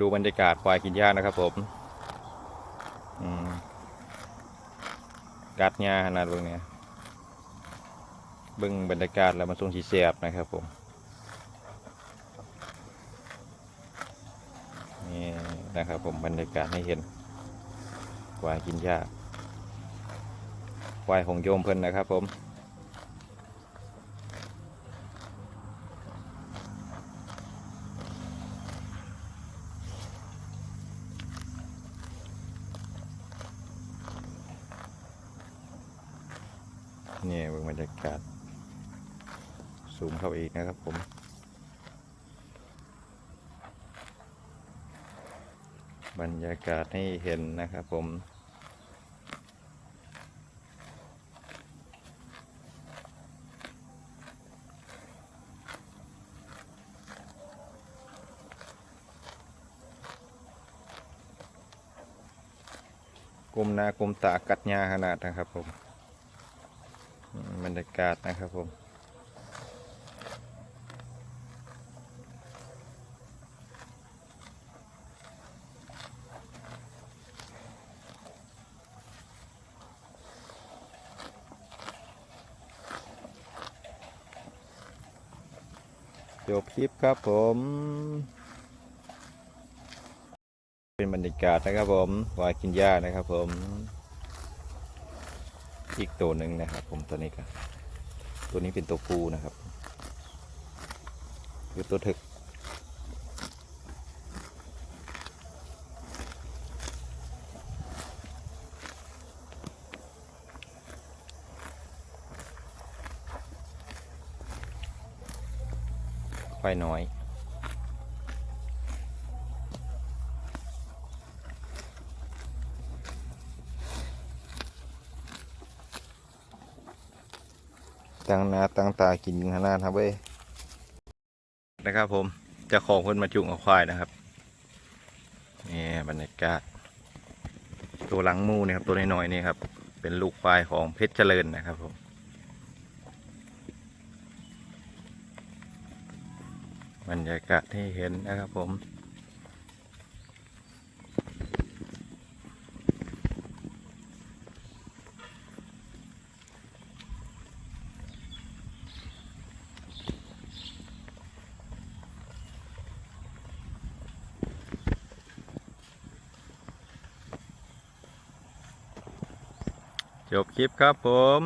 ดูบรรยากาศควายกินหญ้านะครับผมอืมกัดหญ้าขนาดเบิ่งเนี่ยเบิ่งบรรยากาศแล้วมันทรงสีแสบนะครับผมนี่นะครับผมบรรยากาศให้เห็นควายกินหญ้าควายของโยมเพิ่นนะครับผม เบิ่งบรรยากาศซูมเข้าไปอีกนะครับผมบรรยากาศให้เห็นนะครับผม กลมหนากลมตากัดหญ้าขนาดนะครับผม บรรยากาศนะครับผมจบคลิปครับผม เป็นบรรยากาศนะครับผมวายกินหญ้านะครับผม อีกตัวหนึ่งนะครับ ผมตัวนี้ครับตัวนี้เป็นตัวผู้นะครับคือตัวถึก ควายน้อย ตั้งหน้าตั้งตากินขนาดครับเว้ยนะครับ ผมจะของเพิ่นมาจุงเอาควายนะครับนี่บรรยากาศ ตัวหลังมูเนี่ยครับ ตัวน้อยๆนี่ครับ เป็นลูกควายของเพชรเจริญนะครับผมบรรยากาศที่เห็นนะครับผม จบคลิปครับผม